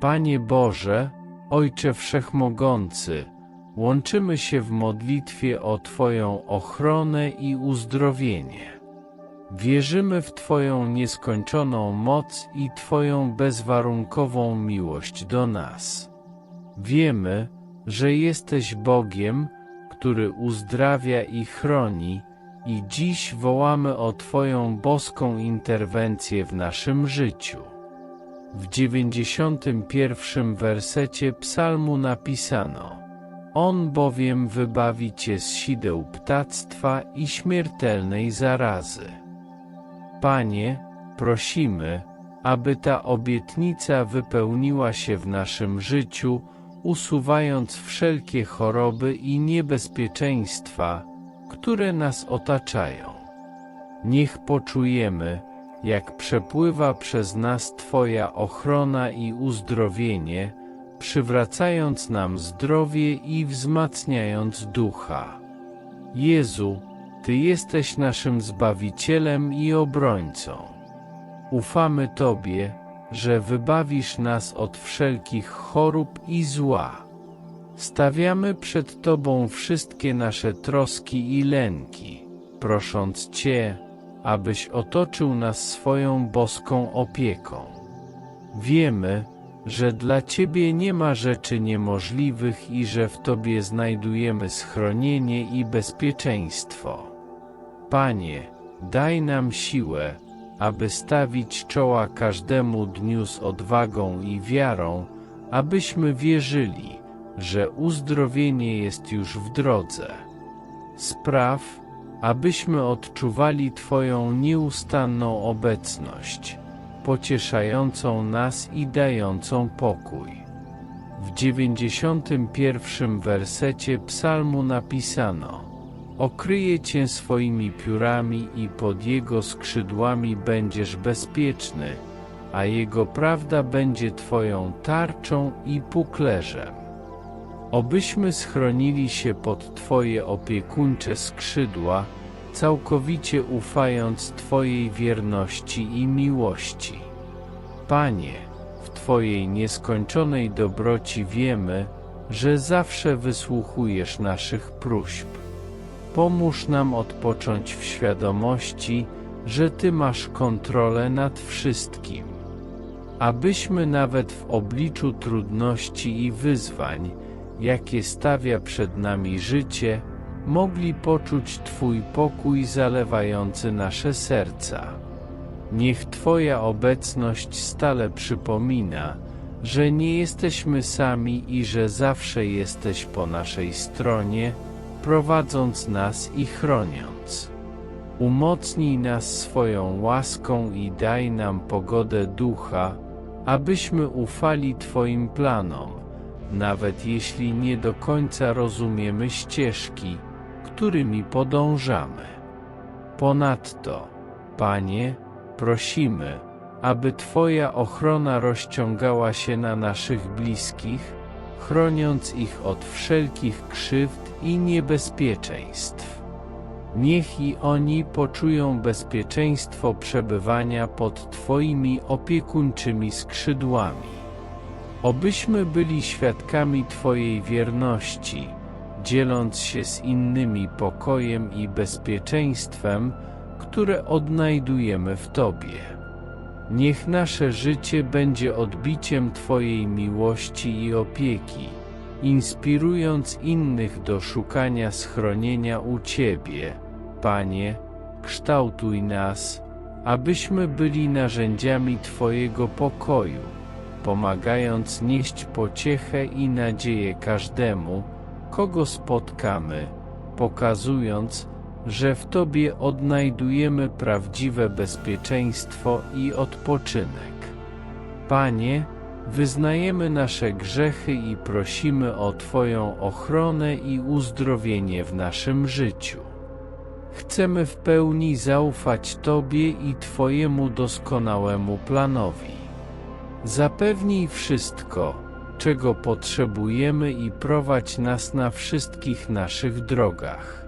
Panie Boże, Ojcze Wszechmogący, łączymy się w modlitwie o Twoją ochronę i uzdrowienie. Wierzymy w Twoją nieskończoną moc i Twoją bezwarunkową miłość do nas. Wiemy, że jesteś Bogiem, który uzdrawia i chroni, i dziś wołamy o Twoją boską interwencję w naszym życiu. W 91 wersecie psalmu napisano On bowiem wybawi Cię z sideł ptactwa i śmiertelnej zarazy. Panie, prosimy, aby ta obietnica wypełniła się w naszym życiu, usuwając wszelkie choroby i niebezpieczeństwa, które nas otaczają. Niech poczujemy, jak przepływa przez nas Twoja ochrona i uzdrowienie, przywracając nam zdrowie i wzmacniając ducha. Jezu, Ty jesteś naszym Zbawicielem i obrońcą. Ufamy Tobie, że wybawisz nas od wszelkich chorób i zła. Stawiamy przed Tobą wszystkie nasze troski i lęki, prosząc Cię, abyś otoczył nas swoją boską opieką. Wiemy, że dla Ciebie nie ma rzeczy niemożliwych i że w Tobie znajdujemy schronienie i bezpieczeństwo. Panie, daj nam siłę, aby stawić czoła każdemu dniu z odwagą i wiarą, abyśmy wierzyli, że uzdrowienie jest już w drodze. Spraw, abyśmy odczuwali Twoją nieustanną obecność, pocieszającą nas i dającą pokój. W 91 wersecie psalmu napisano Okryje Cię swoimi piórami i pod Jego skrzydłami będziesz bezpieczny, a Jego prawda będzie Twoją tarczą i puklerzem. Obyśmy schronili się pod Twoje opiekuńcze skrzydła, całkowicie ufając Twojej wierności i miłości. Panie, w Twojej nieskończonej dobroci wiemy, że zawsze wysłuchujesz naszych próśb. Pomóż nam odpocząć w świadomości, że Ty masz kontrolę nad wszystkim. Abyśmy nawet w obliczu trudności i wyzwań, jakie stawia przed nami życie, mogli poczuć Twój pokój zalewający nasze serca. Niech Twoja obecność stale przypomina, że nie jesteśmy sami i że zawsze jesteś po naszej stronie, prowadząc nas i chroniąc. Umocnij nas swoją łaską i daj nam pogodę ducha, abyśmy ufali Twoim planom, nawet jeśli nie do końca rozumiemy ścieżki, którymi podążamy. Ponadto, Panie, prosimy, aby Twoja ochrona rozciągała się na naszych bliskich, chroniąc ich od wszelkich krzywd i niebezpieczeństw. Niech i oni poczują bezpieczeństwo przebywania pod Twoimi opiekuńczymi skrzydłami. Obyśmy byli świadkami Twojej wierności, dzieląc się z innymi pokojem i bezpieczeństwem, które odnajdujemy w Tobie. Niech nasze życie będzie odbiciem Twojej miłości i opieki, inspirując innych do szukania schronienia u Ciebie. Panie, kształtuj nas, abyśmy byli narzędziami Twojego pokoju, pomagając nieść pociechę i nadzieję każdemu, kogo spotkamy, pokazując, że w Tobie odnajdujemy prawdziwe bezpieczeństwo i odpoczynek. Panie, wyznajemy nasze grzechy i prosimy o Twoją ochronę i uzdrowienie w naszym życiu. Chcemy w pełni zaufać Tobie i Twojemu doskonałemu planowi. Zapewnij wszystko, czego potrzebujemy i prowadź nas na wszystkich naszych drogach.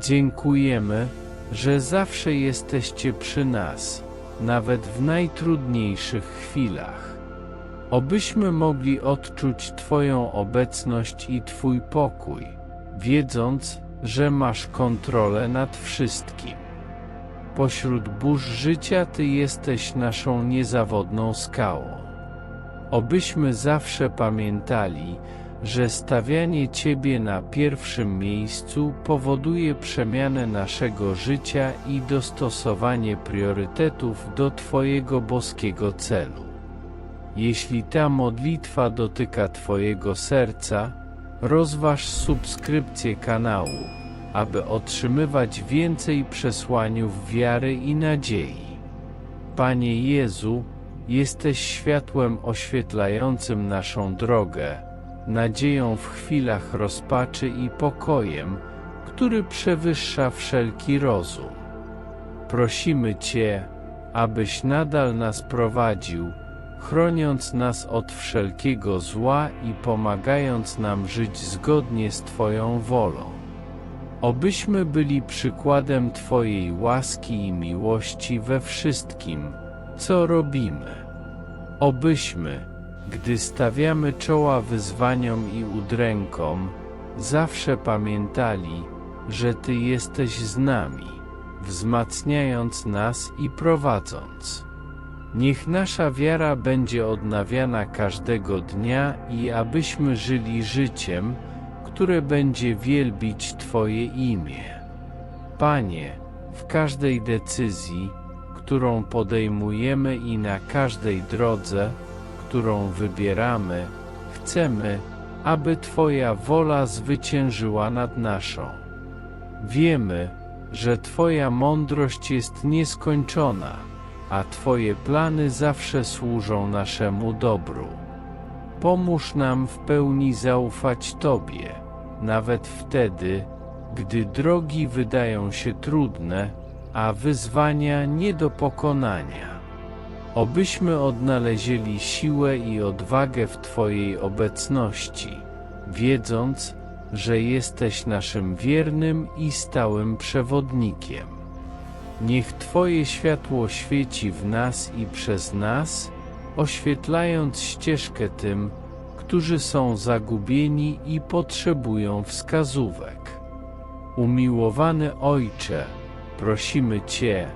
Dziękujemy, że zawsze jesteście przy nas, nawet w najtrudniejszych chwilach. Obyśmy mogli odczuć Twoją obecność i Twój pokój, wiedząc, że masz kontrolę nad wszystkim. Pośród burz życia Ty jesteś naszą niezawodną skałą. Obyśmy zawsze pamiętali, że stawianie Ciebie na pierwszym miejscu powoduje przemianę naszego życia i dostosowanie priorytetów do Twojego boskiego celu. Jeśli ta modlitwa dotyka Twojego serca, rozważ subskrypcję kanału, aby otrzymywać więcej przesłaniów wiary i nadziei. Panie Jezu, jesteś światłem oświetlającym naszą drogę, nadzieją w chwilach rozpaczy i pokojem, który przewyższa wszelki rozum. Prosimy Cię, abyś nadal nas prowadził, chroniąc nas od wszelkiego zła i pomagając nam żyć zgodnie z Twoją wolą. Obyśmy byli przykładem Twojej łaski i miłości we wszystkim, co robimy. Obyśmy, gdy stawiamy czoła wyzwaniom i udrękom, zawsze pamiętali, że Ty jesteś z nami, wzmacniając nas i prowadząc. Niech nasza wiara będzie odnawiana każdego dnia i abyśmy żyli życiem, które będzie wielbić Twoje imię. Panie, w każdej decyzji, którą podejmujemy i na każdej drodze, którą wybieramy, chcemy, aby Twoja wola zwyciężyła nad naszą. Wiemy, że Twoja mądrość jest nieskończona, a Twoje plany zawsze służą naszemu dobru. Pomóż nam w pełni zaufać Tobie, nawet wtedy, gdy drogi wydają się trudne, a wyzwania nie do pokonania. Obyśmy odnaleźli siłę i odwagę w Twojej obecności, wiedząc, że jesteś naszym wiernym i stałym przewodnikiem. Niech Twoje światło świeci w nas i przez nas, oświetlając ścieżkę tym, którzy są zagubieni i potrzebują wskazówek. Umiłowany Ojcze, prosimy Cię,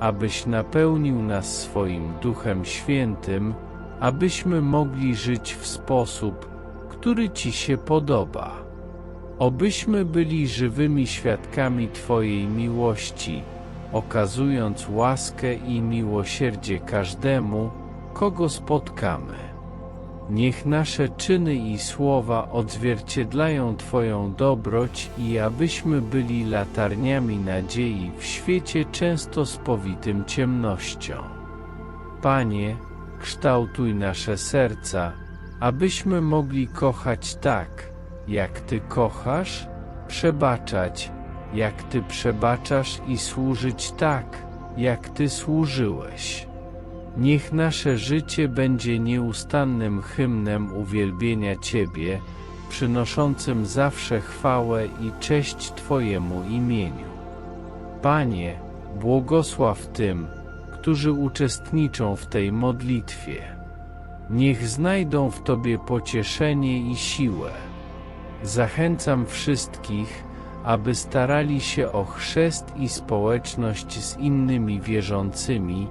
abyś napełnił nas swoim Duchem Świętym, abyśmy mogli żyć w sposób, który Ci się podoba. Obyśmy byli żywymi świadkami Twojej miłości, okazując łaskę i miłosierdzie każdemu, kogo spotkamy. Niech nasze czyny i słowa odzwierciedlają Twoją dobroć i abyśmy byli latarniami nadziei w świecie często spowitym ciemnością. Panie, kształtuj nasze serca, abyśmy mogli kochać tak, jak Ty kochasz, przebaczać, jak Ty przebaczasz i służyć tak, jak Ty służyłeś. Niech nasze życie będzie nieustannym hymnem uwielbienia Ciebie, przynoszącym zawsze chwałę i cześć Twojemu imieniu. Panie, błogosław tym, którzy uczestniczą w tej modlitwie. Niech znajdą w Tobie pocieszenie i siłę. Zachęcam wszystkich, aby starali się o chrzest i społeczność z innymi wierzącymi,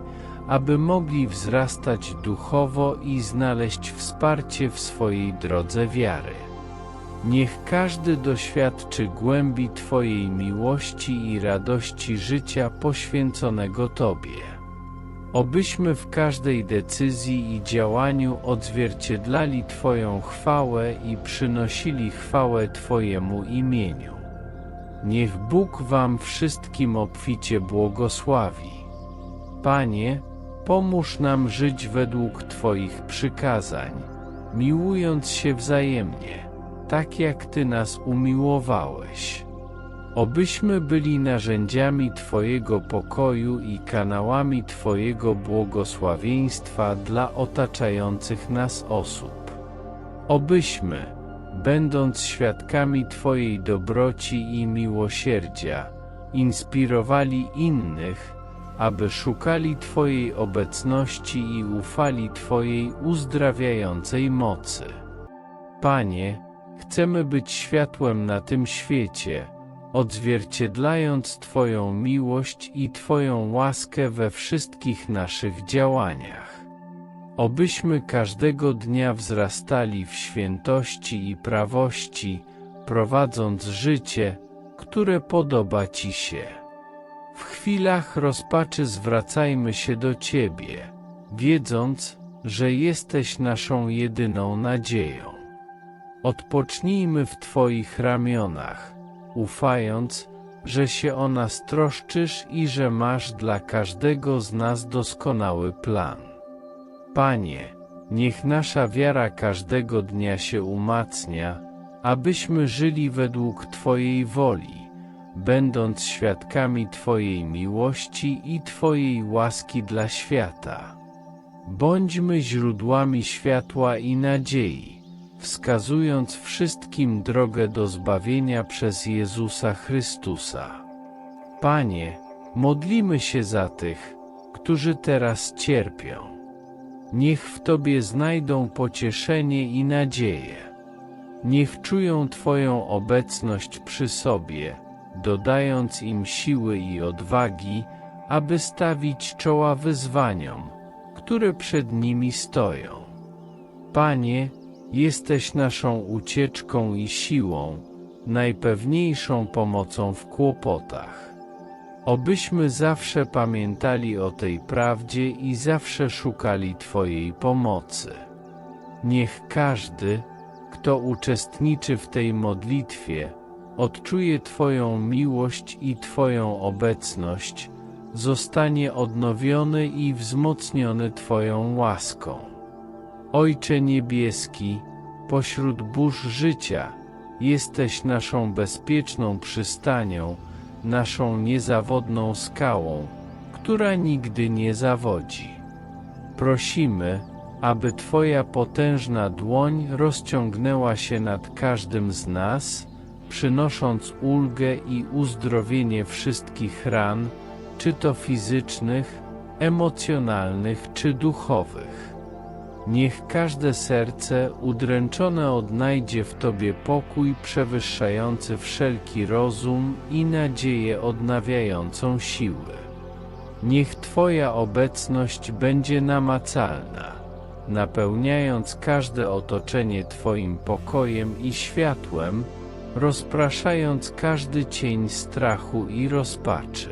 aby mogli wzrastać duchowo i znaleźć wsparcie w swojej drodze wiary. Niech każdy doświadczy głębi Twojej miłości i radości życia poświęconego Tobie. Obyśmy w każdej decyzji i działaniu odzwierciedlali Twoją chwałę i przynosili chwałę Twojemu imieniu. Niech Bóg Wam wszystkim obficie błogosławi. Panie, pomóż nam żyć według Twoich przykazań, miłując się wzajemnie, tak jak Ty nas umiłowałeś. Obyśmy byli narzędziami Twojego pokoju i kanałami Twojego błogosławieństwa dla otaczających nas osób. Obyśmy, będąc świadkami Twojej dobroci i miłosierdzia, inspirowali innych, aby szukali Twojej obecności i ufali Twojej uzdrawiającej mocy. Panie, chcemy być światłem na tym świecie, odzwierciedlając Twoją miłość i Twoją łaskę we wszystkich naszych działaniach. Obyśmy każdego dnia wzrastali w świętości i prawości, prowadząc życie, które podoba Ci się. W chwilach rozpaczy zwracajmy się do Ciebie, wiedząc, że jesteś naszą jedyną nadzieją. Odpocznijmy w Twoich ramionach, ufając, że się o nas troszczysz i że masz dla każdego z nas doskonały plan. Panie, niech nasza wiara każdego dnia się umacnia, abyśmy żyli według Twojej woli, będąc świadkami Twojej miłości i Twojej łaski dla świata. Bądźmy źródłami światła i nadziei, wskazując wszystkim drogę do zbawienia przez Jezusa Chrystusa. Panie, modlimy się za tych, którzy teraz cierpią. Niech w Tobie znajdą pocieszenie i nadzieję. Niech czują Twoją obecność przy sobie, dodając im siły i odwagi, aby stawić czoła wyzwaniom, które przed nimi stoją. Panie, jesteś naszą ucieczką i siłą, najpewniejszą pomocą w kłopotach. Obyśmy zawsze pamiętali o tej prawdzie i zawsze szukali Twojej pomocy. Niech każdy, kto uczestniczy w tej modlitwie, odczuje Twoją miłość i Twoją obecność, zostanie odnowiony i wzmocniony Twoją łaską. Ojcze Niebieski, pośród burz życia, jesteś naszą bezpieczną przystanią, naszą niezawodną skałą, która nigdy nie zawodzi. Prosimy, aby Twoja potężna dłoń rozciągnęła się nad każdym z nas, przynosząc ulgę i uzdrowienie wszystkich ran, czy to fizycznych, emocjonalnych czy duchowych. Niech każde serce udręczone odnajdzie w Tobie pokój przewyższający wszelki rozum i nadzieję odnawiającą siły. Niech Twoja obecność będzie namacalna, napełniając każde otoczenie Twoim pokojem i światłem, rozpraszając każdy cień strachu i rozpaczy.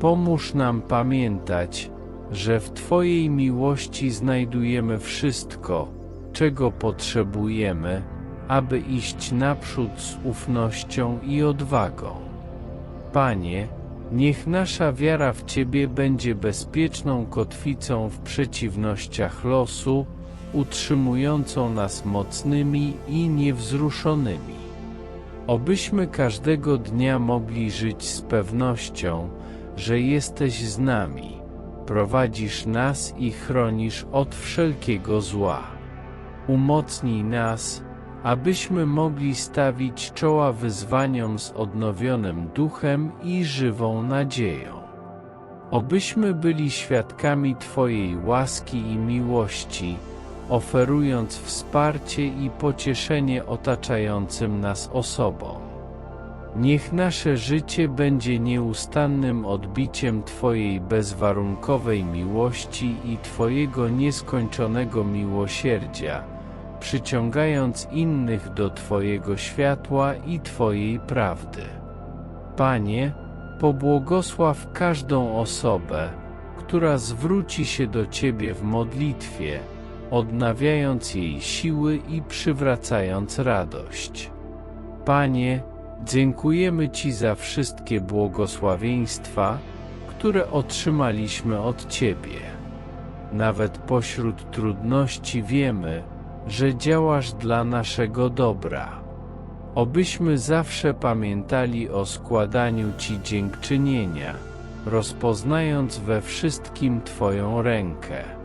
Pomóż nam pamiętać, że w Twojej miłości znajdujemy wszystko, czego potrzebujemy, aby iść naprzód z ufnością i odwagą. Panie, niech nasza wiara w Ciebie będzie bezpieczną kotwicą w przeciwnościach losu, utrzymującą nas mocnymi i niewzruszonymi. Obyśmy każdego dnia mogli żyć z pewnością, że jesteś z nami, prowadzisz nas i chronisz od wszelkiego zła. Umocnij nas, abyśmy mogli stawić czoła wyzwaniom z odnowionym duchem i żywą nadzieją. Obyśmy byli świadkami Twojej łaski i miłości, oferując wsparcie i pocieszenie otaczającym nas osobom. Niech nasze życie będzie nieustannym odbiciem Twojej bezwarunkowej miłości i Twojego nieskończonego miłosierdzia, przyciągając innych do Twojego światła i Twojej prawdy. Panie, pobłogosław każdą osobę, która zwróci się do Ciebie w modlitwie, odnawiając jej siły i przywracając radość. Panie, dziękujemy Ci za wszystkie błogosławieństwa, które otrzymaliśmy od Ciebie. Nawet pośród trudności wiemy, że działasz dla naszego dobra. Obyśmy zawsze pamiętali o składaniu Ci dziękczynienia, rozpoznając we wszystkim Twoją rękę.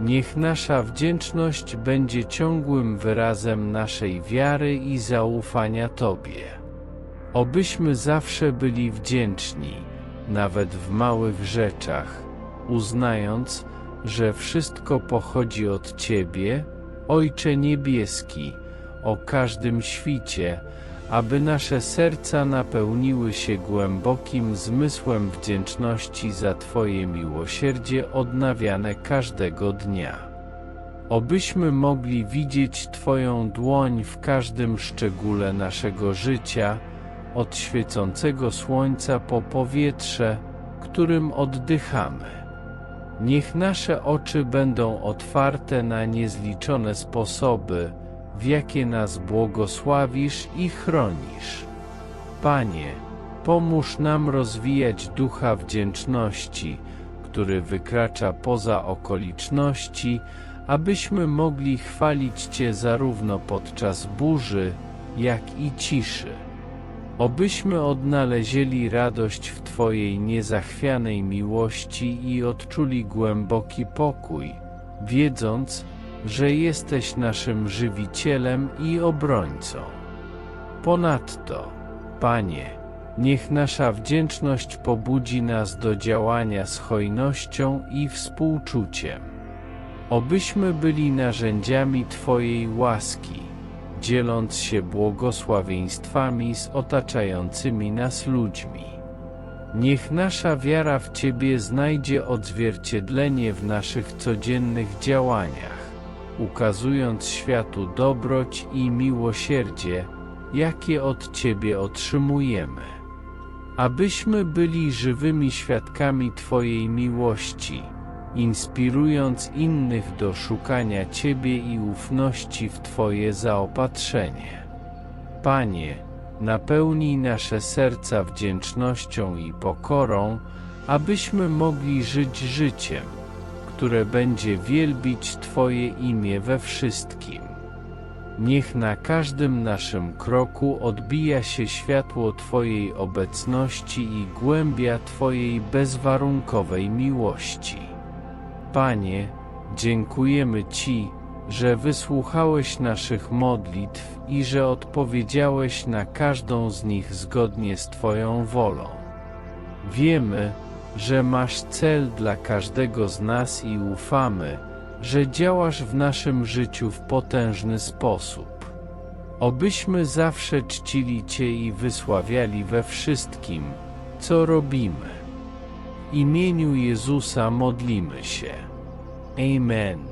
Niech nasza wdzięczność będzie ciągłym wyrazem naszej wiary i zaufania Tobie. Obyśmy zawsze byli wdzięczni, nawet w małych rzeczach, uznając, że wszystko pochodzi od Ciebie, Ojcze Niebieski, o każdym świcie, aby nasze serca napełniły się głębokim zmysłem wdzięczności za Twoje miłosierdzie odnawiane każdego dnia. Obyśmy mogli widzieć Twoją dłoń w każdym szczególe naszego życia, od świecącego słońca po powietrze, którym oddychamy. Niech nasze oczy będą otwarte na niezliczone sposoby, w jakie nas błogosławisz i chronisz. Panie, pomóż nam rozwijać ducha wdzięczności, który wykracza poza okoliczności, abyśmy mogli chwalić Cię zarówno podczas burzy, jak i ciszy. Obyśmy odnalezieli radość w Twojej niezachwianej miłości i odczuli głęboki pokój, wiedząc, że jesteś naszym żywicielem i obrońcą. Ponadto, Panie, niech nasza wdzięczność pobudzi nas do działania z hojnością i współczuciem. Obyśmy byli narzędziami Twojej łaski, dzieląc się błogosławieństwami z otaczającymi nas ludźmi. Niech nasza wiara w Ciebie znajdzie odzwierciedlenie w naszych codziennych działaniach, ukazując światu dobroć i miłosierdzie, jakie od Ciebie otrzymujemy. Abyśmy byli żywymi świadkami Twojej miłości, inspirując innych do szukania Ciebie i ufności w Twoje zaopatrzenie. Panie, napełnij nasze serca wdzięcznością i pokorą, abyśmy mogli żyć życiem, które będzie wielbić Twoje imię we wszystkim. Niech na każdym naszym kroku odbija się światło Twojej obecności i głębia Twojej bezwarunkowej miłości. Panie, dziękujemy Ci, że wysłuchałeś naszych modlitw i że odpowiedziałeś na każdą z nich zgodnie z Twoją wolą. Wiemy, że masz cel dla każdego z nas i ufamy, że działasz w naszym życiu w potężny sposób. Obyśmy zawsze czcili Cię i wysławiali we wszystkim, co robimy. W imieniu Jezusa modlimy się. Amen.